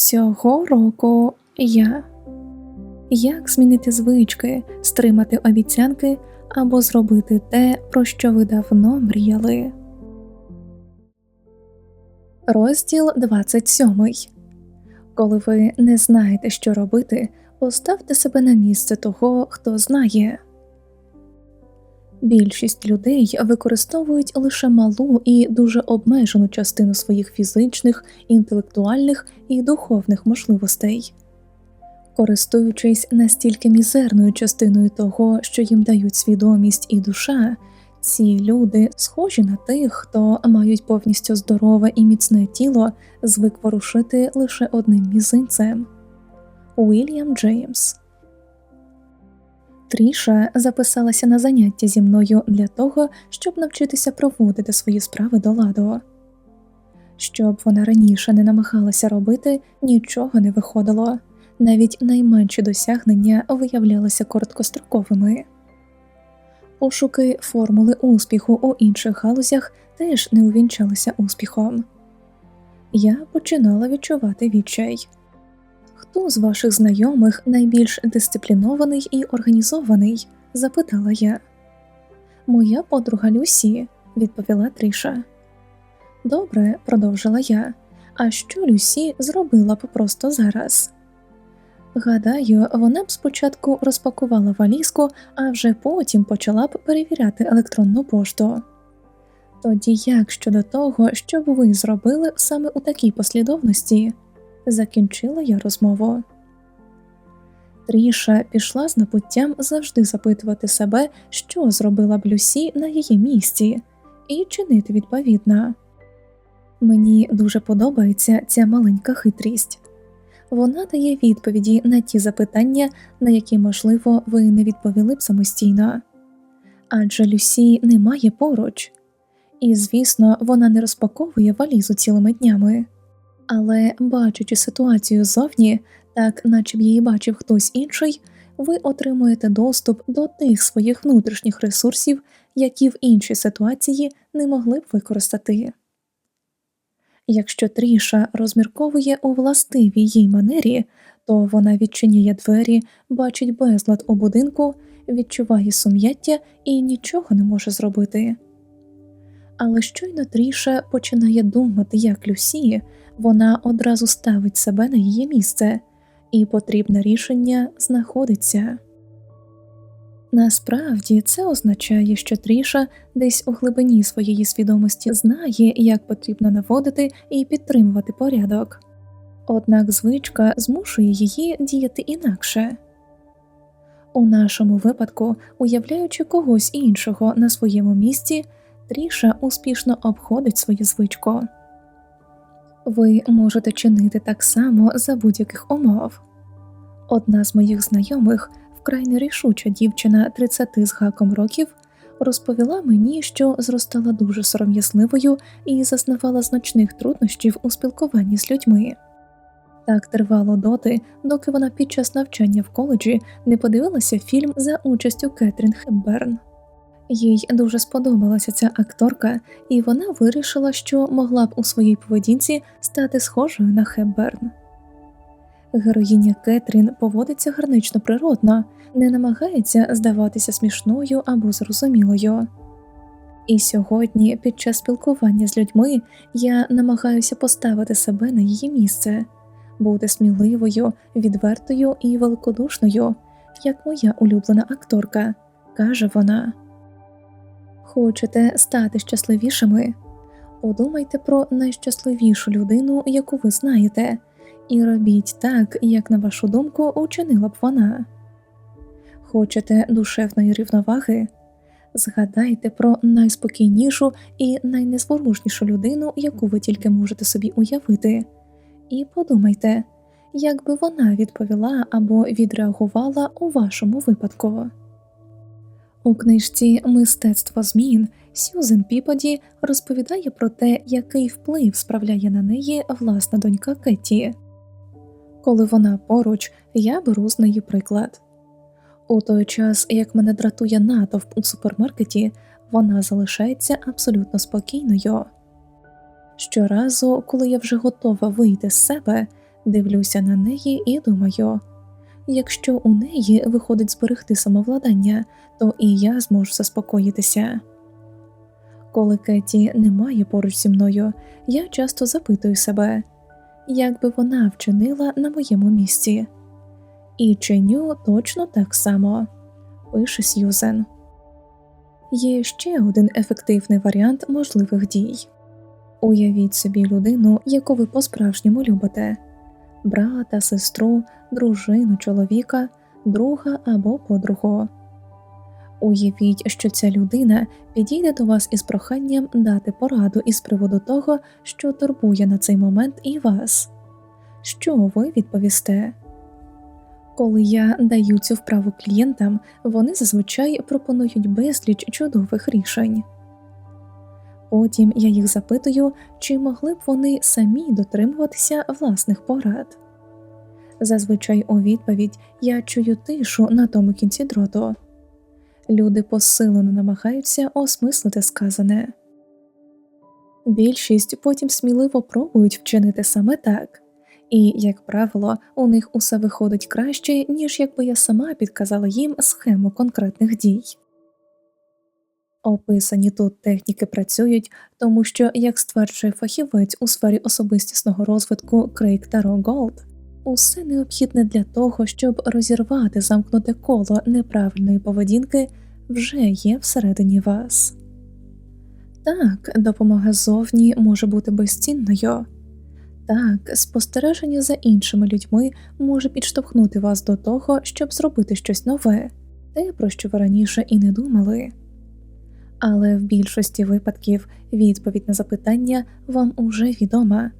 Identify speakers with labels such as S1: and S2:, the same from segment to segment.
S1: Цього року я. Як змінити звички, стримати обіцянки або зробити те, про що ви давно мріяли. Розділ 27. Коли ви не знаєте, що робити, поставте себе на місце того, хто знає. Більшість людей використовують лише малу і дуже обмежену частину своїх фізичних, інтелектуальних і духовних можливостей. Користуючись настільки мізерною частиною того, що їм дають свідомість і душа, ці люди схожі на тих, хто мають повністю здорове і міцне тіло, звик ворушити лише одним мізинцем. Уільям Джеймс Тріша записалася на заняття зі мною для того, щоб навчитися проводити свої справи до ладу. Щоб вона раніше не намагалася робити, нічого не виходило, навіть найменші досягнення виявлялися короткостроковими. Пошуки формули успіху у інших галузях теж не увінчалися успіхом. Я починала відчувати відчай. Хто з ваших знайомих найбільш дисциплінований і організований? запитала я. Моя подруга Люсі, відповіла Тріша. Добре, продовжила я. А що Люсі зробила б просто зараз? Гадаю, вона б спочатку розпакувала валізку, а вже потім почала б перевіряти електронну пошту. Тоді як щодо того, що б ви зробили саме у такій послідовності? Закінчила я розмову. Тріша пішла з напуттям завжди запитувати себе, що зробила б Люсі на її місці, і чинити відповідно. Мені дуже подобається ця маленька хитрість. Вона дає відповіді на ті запитання, на які, можливо, ви не відповіли б самостійно, адже Люсі немає поруч, і, звісно, вона не розпаковує валізу цілими днями але бачачи ситуацію зовні, так наче б її бачив хтось інший, ви отримуєте доступ до тих своїх внутрішніх ресурсів, які в іншій ситуації не могли б використати. Якщо Тріша розмірковує у властивій їй манері, то вона відчиняє двері, бачить безлад у будинку, відчуває сум'яття і нічого не може зробити. Але щойно Тріша починає думати, як Люсі, вона одразу ставить себе на її місце, і потрібне рішення знаходиться. Насправді це означає, що Тріша десь у глибині своєї свідомості знає, як потрібно наводити і підтримувати порядок, однак звичка змушує її діяти інакше. У нашому випадку, уявляючи когось іншого на своєму місці, Тріша успішно обходить свою звичку. Ви можете чинити так само за будь-яких умов. Одна з моїх знайомих, вкрай нерішуча дівчина 30 з гаком років, розповіла мені, що зростала дуже сором'язливою і зазнавала значних труднощів у спілкуванні з людьми. Так тривало доти, доки вона під час навчання в коледжі не подивилася фільм за участю Кетрін Хепберн. Їй дуже сподобалася ця акторка, і вона вирішила, що могла б у своїй поведінці стати схожою на Хепберн. Героїня Кетрін поводиться гарнично природно, не намагається здаватися смішною або зрозумілою. І сьогодні, під час спілкування з людьми, я намагаюся поставити себе на її місце, бути сміливою, відвертою і великодушною, як моя улюблена акторка, каже вона. Хочете стати щасливішими? Подумайте про найщасливішу людину, яку ви знаєте, і робіть так, як на вашу думку учинила б вона. Хочете душевної рівноваги? Згадайте про найспокійнішу і найнезворушнішу людину, яку ви тільки можете собі уявити, і подумайте, як би вона відповіла або відреагувала у вашому випадку. У книжці Мистецтво змін Сюзен Піподі розповідає про те, який вплив справляє на неї власна донька Кетті. Коли вона поруч, я беру з неї приклад. У той час, як мене дратує натовп у супермаркеті, вона залишається абсолютно спокійною. Щоразу, коли я вже готова вийти з себе, Дивлюся на неї і думаю якщо у неї виходить зберегти самовладання, то і я зможу заспокоїтися. Коли Кеті немає поруч зі мною, я часто запитую себе, як би вона вчинила на моєму місці, і чиню точно так само, пише Сьюзен. Є ще один ефективний варіант можливих дій. Уявіть собі людину, яку ви по-справжньому любите брата, сестру, дружину, чоловіка, друга або подругу. Уявіть, що ця людина підійде до вас із проханням дати пораду із приводу того, що турбує на цей момент і вас. Що ви відповісте? Коли я даю цю вправу клієнтам, вони зазвичай пропонують безліч чудових рішень. Потім я їх запитую, чи могли б вони самі дотримуватися власних порад. Зазвичай у відповідь я чую тишу на тому кінці дроту. Люди посилено намагаються осмислити сказане. Більшість потім сміливо пробують вчинити саме так, і, як правило, у них усе виходить краще, ніж якби я сама підказала їм схему конкретних дій. Описані тут техніки працюють, тому що, як стверджує фахівець у сфері особистісного розвитку Крейг Таро Голд, усе необхідне для того, щоб розірвати замкнуте коло неправильної поведінки, вже є всередині вас. Так, допомога зовні може бути безцінною. Так, спостереження за іншими людьми може підштовхнути вас до того, щоб зробити щось нове, те, про що ви раніше і не думали. Але в більшості випадків відповідь на запитання вам уже відома,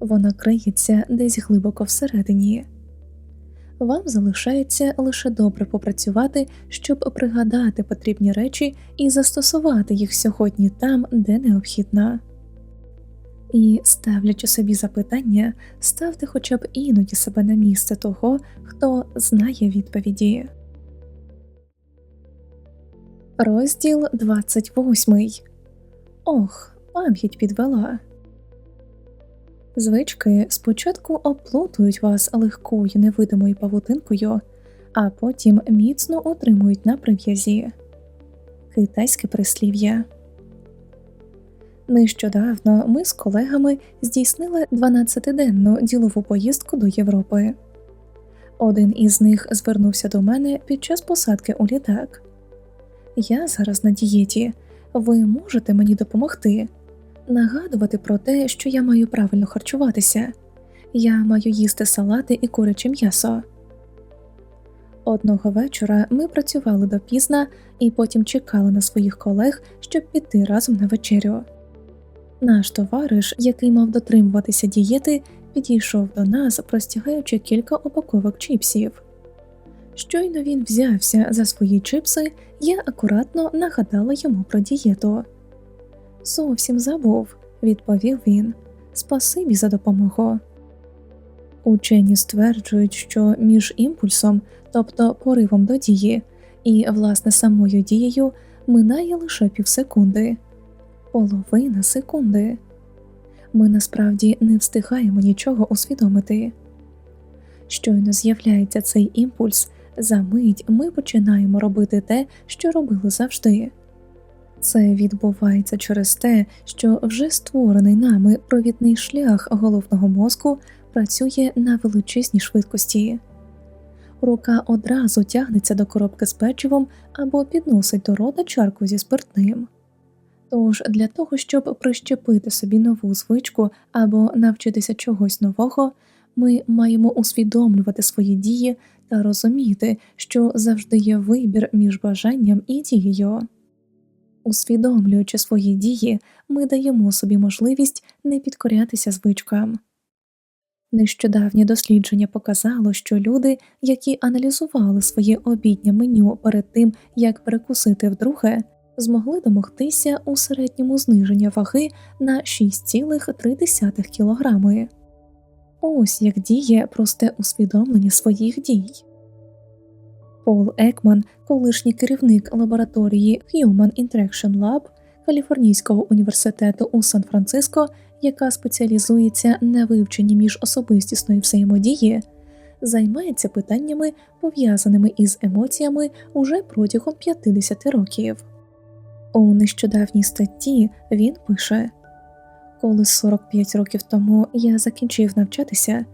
S1: вона криється десь глибоко всередині. Вам залишається лише добре попрацювати, щоб пригадати потрібні речі і застосувати їх сьогодні там, де необхідно. І, ставлячи собі запитання, ставте хоча б іноді себе на місце того, хто знає відповіді. Розділ 28 Ох, пам'ять підвела. Звички спочатку оплутують вас легкою невидимою павутинкою, а потім міцно отримують на прив'язі. Китайське прислів'я. Нещодавно ми з колегами здійснили 12-денну ділову поїздку до Європи. Один із них звернувся до мене під час посадки у літак. Я зараз на дієті. Ви можете мені допомогти? Нагадувати про те, що я маю правильно харчуватися, я маю їсти салати і куряче м'ясо. Одного вечора ми працювали допізна і потім чекали на своїх колег, щоб піти разом на вечерю. Наш товариш, який мав дотримуватися дієти, підійшов до нас, простягаючи кілька упаковок чіпсів. Щойно він взявся за свої чипси, я акуратно нагадала йому про дієту. Зовсім забув, відповів він. Спасибі за допомогу. Учені стверджують, що між імпульсом, тобто поривом до дії, і власне самою дією минає лише півсекунди, половина секунди. Ми насправді не встигаємо нічого усвідомити. Щойно з'являється цей імпульс, за мить ми починаємо робити те, що робили завжди. Це відбувається через те, що вже створений нами провідний шлях головного мозку працює на величезній швидкості. Рука одразу тягнеться до коробки з печивом або підносить до рота чарку зі спиртним. Тож для того, щоб прищепити собі нову звичку або навчитися чогось нового, ми маємо усвідомлювати свої дії та розуміти, що завжди є вибір між бажанням і дією. Усвідомлюючи свої дії, ми даємо собі можливість не підкорятися звичкам. Нещодавнє дослідження показало, що люди, які аналізували своє обіднє меню перед тим, як перекусити вдруге, змогли домогтися у середньому зниження ваги на 6,3 кг. Ось як діє просте усвідомлення своїх дій. Пол Екман, колишній керівник лабораторії Human Interaction Lab Каліфорнійського університету у Сан-Франциско, яка спеціалізується на вивченні міжособистісної взаємодії, займається питаннями, пов'язаними із емоціями уже протягом 50 років. У нещодавній статті він пише Коли 45 років тому я закінчив навчатися,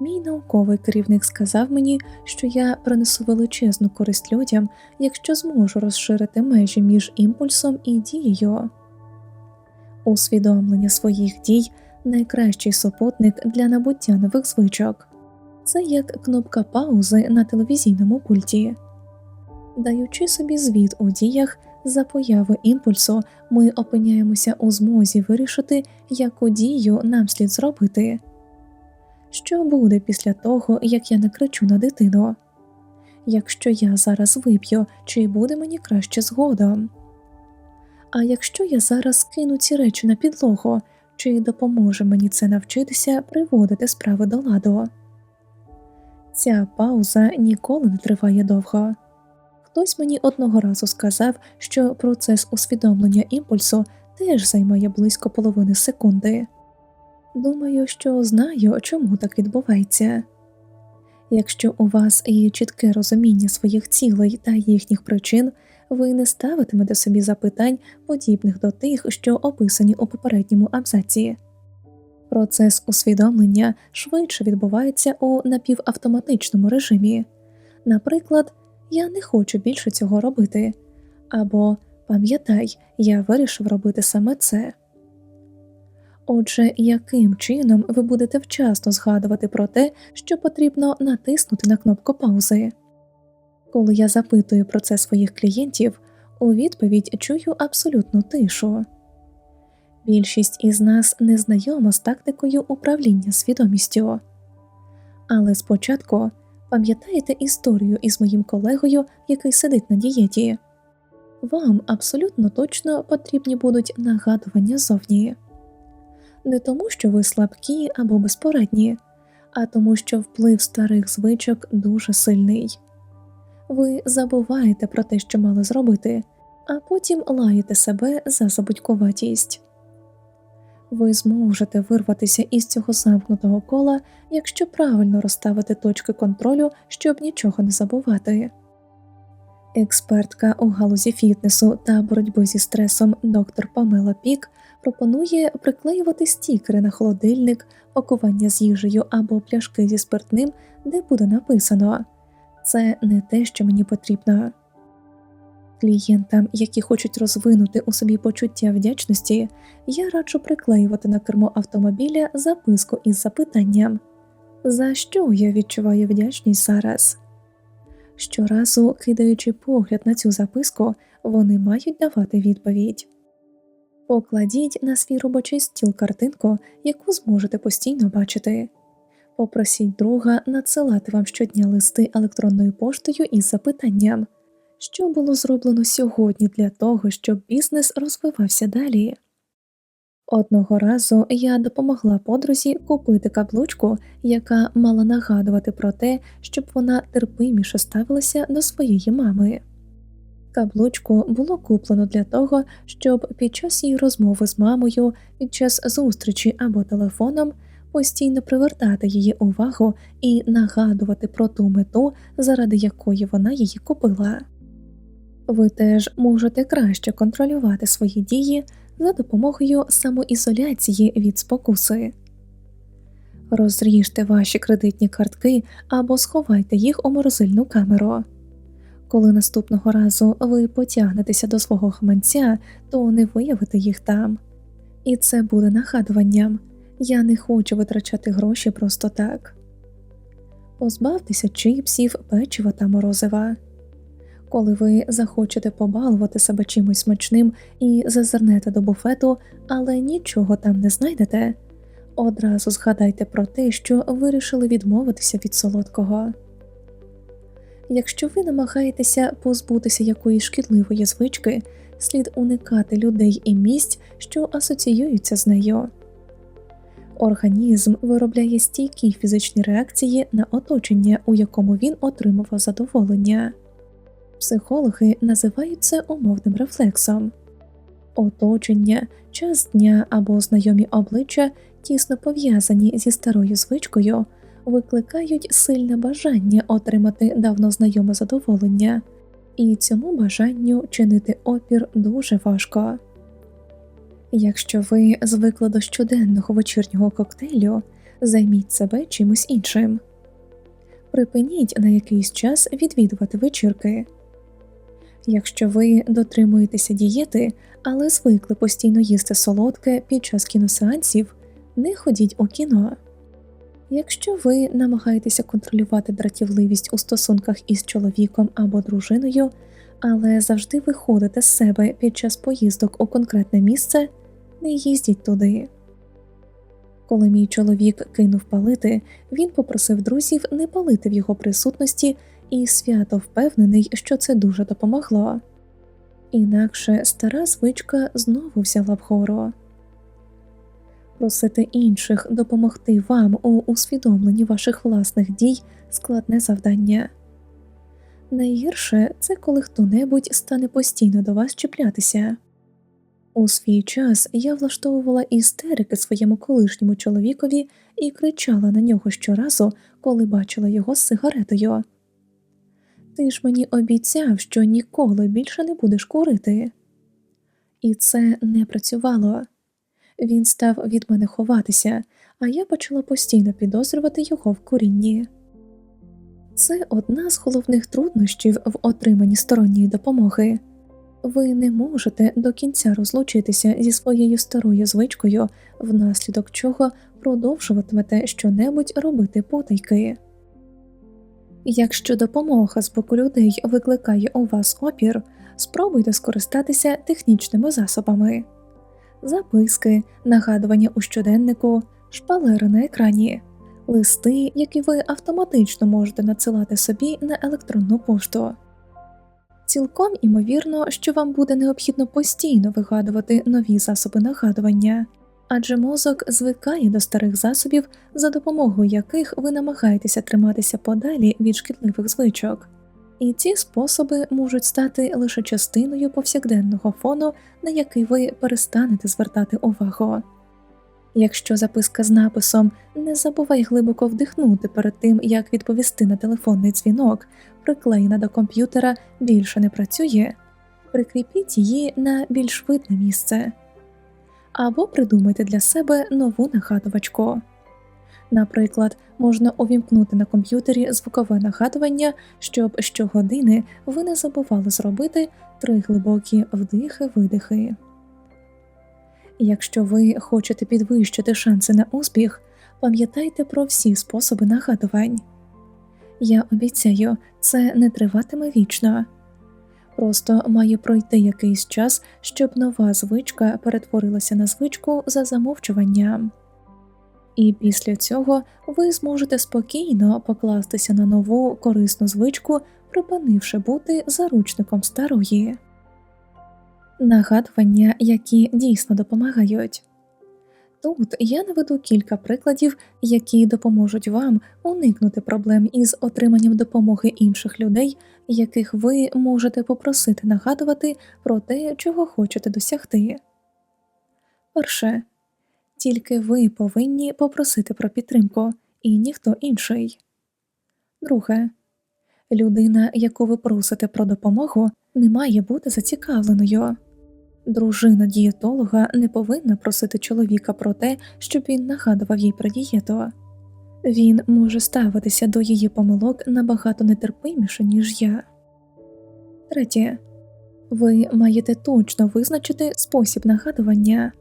S1: мій науковий керівник сказав мені, що я принесу величезну користь людям, якщо зможу розширити межі між імпульсом і дією. Усвідомлення своїх дій найкращий супутник для набуття нових звичок. Це як кнопка паузи на телевізійному пульті. Даючи собі звіт у діях за появи імпульсу, ми опиняємося у змозі вирішити, яку дію нам слід зробити. Що буде після того, як я накричу на дитину? Якщо я зараз вип'ю, чи буде мені краще згодом? А якщо я зараз кину ці речі на підлогу, чи допоможе мені це навчитися приводити справи до ладу? Ця пауза ніколи не триває довго. Хтось мені одного разу сказав, що процес усвідомлення імпульсу теж займає близько половини секунди. Думаю, що знаю, чому так відбувається. Якщо у вас є чітке розуміння своїх цілей та їхніх причин, ви не ставитимете собі запитань, подібних до тих, що описані у попередньому абзаці. Процес усвідомлення швидше відбувається у напівавтоматичному режимі. Наприклад, я не хочу більше цього робити, або пам'ятай, я вирішив робити саме це. Отже, яким чином ви будете вчасно згадувати про те, що потрібно натиснути на кнопку паузи? Коли я запитую про це своїх клієнтів, у відповідь чую абсолютну тишу. Більшість із нас не знайома з тактикою управління свідомістю. Але спочатку пам'ятаєте історію із моїм колегою, який сидить на дієті. Вам абсолютно точно потрібні будуть нагадування зовні не тому, що ви слабкі або безпорадні, а тому, що вплив старих звичок дуже сильний. Ви забуваєте про те, що мали зробити, а потім лаєте себе за забудькуватість. Ви зможете вирватися із цього замкнутого кола, якщо правильно розставити точки контролю, щоб нічого не забувати. Експертка у галузі фітнесу та боротьби зі стресом доктор Памела Пік пропонує приклеювати стікери на холодильник, пакування з їжею або пляшки зі спиртним, де буде написано це не те, що мені потрібно. Клієнтам, які хочуть розвинути у собі почуття вдячності, я раджу приклеювати на кермо автомобіля записку із запитанням За що я відчуваю вдячність зараз? Щоразу, кидаючи погляд на цю записку, вони мають давати відповідь. Покладіть на свій робочий стіл картинку, яку зможете постійно бачити. Попросіть друга надсилати вам щодня листи електронною поштою із запитанням, що було зроблено сьогодні для того, щоб бізнес розвивався далі. Одного разу я допомогла подрузі купити каблучку, яка мала нагадувати про те, щоб вона терпиміше ставилася до своєї мами. Каблучку було куплено для того, щоб під час її розмови з мамою, під час зустрічі або телефоном постійно привертати її увагу і нагадувати про ту мету, заради якої вона її купила. Ви теж можете краще контролювати свої дії за допомогою самоізоляції від спокуси. Розріжте ваші кредитні картки або сховайте їх у морозильну камеру. Коли наступного разу ви потягнетеся до свого гаманця, то не виявите їх там. І це буде нагадуванням я не хочу витрачати гроші просто так. Позбавтеся чипсів, печива та морозива. Коли ви захочете побалувати себе чимось смачним і зазирнете до буфету, але нічого там не знайдете, одразу згадайте про те, що вирішили відмовитися від солодкого. Якщо ви намагаєтеся позбутися якоїсь шкідливої звички, слід уникати людей і місць, що асоціюються з нею. Організм виробляє стійкі фізичні реакції на оточення, у якому він отримував задоволення. Психологи називають це умовним рефлексом. Оточення, час дня або знайомі обличчя, тісно пов'язані зі старою звичкою, викликають сильне бажання отримати давно знайоме задоволення, і цьому бажанню чинити опір дуже важко. Якщо ви звикли до щоденного вечірнього коктейлю, займіть себе чимось іншим. Припиніть на якийсь час відвідувати вечірки. Якщо ви дотримуєтеся дієти, але звикли постійно їсти солодке під час кіносеансів, не ходіть у кіно. Якщо ви намагаєтеся контролювати дратівливість у стосунках із чоловіком або дружиною, але завжди виходите з себе під час поїздок у конкретне місце, не їздіть туди. Коли мій чоловік кинув палити, він попросив друзів не палити в його присутності і свято впевнений, що це дуже допомогло. Інакше стара звичка знову взяла вгору. Просити інших допомогти вам у усвідомленні ваших власних дій складне завдання. Найгірше це коли хто небудь стане постійно до вас чіплятися. У свій час я влаштовувала істерики своєму колишньому чоловікові і кричала на нього щоразу, коли бачила його з сигаретою. Ти ж мені обіцяв, що ніколи більше не будеш курити. І це не працювало. Він став від мене ховатися, а я почала постійно підозрювати його в курінні. Це одна з головних труднощів в отриманні сторонньої допомоги. Ви не можете до кінця розлучитися зі своєю старою звичкою, внаслідок чого продовжуватимете щонебудь робити потайки. Якщо допомога з боку людей викликає у вас опір, спробуйте скористатися технічними засобами записки, нагадування у щоденнику, шпалери на екрані, листи, які ви автоматично можете надсилати собі на електронну пошту. Цілком імовірно, що вам буде необхідно постійно вигадувати нові засоби нагадування, адже мозок звикає до старих засобів, за допомогою яких ви намагаєтеся триматися подалі від шкідливих звичок, і ці способи можуть стати лише частиною повсякденного фону, на який ви перестанете звертати увагу. Якщо записка з написом не забувай глибоко вдихнути перед тим, як відповісти на телефонний дзвінок, приклеєна до комп'ютера більше не працює, прикріпіть її на більш видне місце або придумайте для себе нову нагадувачку. Наприклад, можна увімкнути на комп'ютері звукове нагадування, щоб щогодини ви не забували зробити три глибокі вдихи-видихи. Якщо ви хочете підвищити шанси на успіх, пам'ятайте про всі способи нагадувань. Я обіцяю, це не триватиме вічно. Просто має пройти якийсь час, щоб нова звичка перетворилася на звичку за замовчуванням. І після цього ви зможете спокійно покластися на нову корисну звичку, припинивши бути заручником старої. Нагадування, які дійсно допомагають. Тут я наведу кілька прикладів, які допоможуть вам уникнути проблем із отриманням допомоги інших людей, яких ви можете попросити нагадувати про те, чого хочете досягти. Перше тільки ви повинні попросити про підтримку, і ніхто інший. Друге людина, яку ви просите про допомогу, не має бути зацікавленою. Дружина дієтолога не повинна просити чоловіка про те, щоб він нагадував їй про дієту. Він може ставитися до її помилок набагато нетерпиміше, ніж я. Третє. Ви маєте точно визначити спосіб нагадування.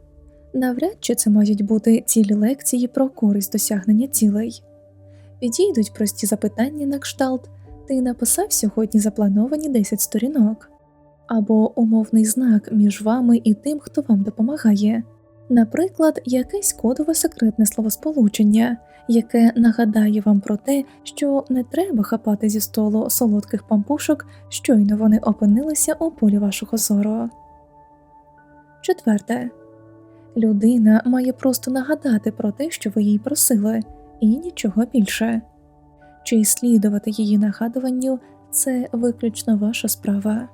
S1: Навряд чи це мають бути цілі лекції про користь досягнення цілей. Підійдуть прості запитання на кшталт Ти написав сьогодні заплановані 10 сторінок або умовний знак між вами і тим, хто вам допомагає, наприклад, якесь кодове секретне словосполучення, яке нагадає вам про те, що не треба хапати зі столу солодких пампушок, щойно вони опинилися у полі вашого зору. Четверте людина має просто нагадати про те, що ви їй просили, і нічого більше. Чи слідувати її нагадуванню це виключно ваша справа.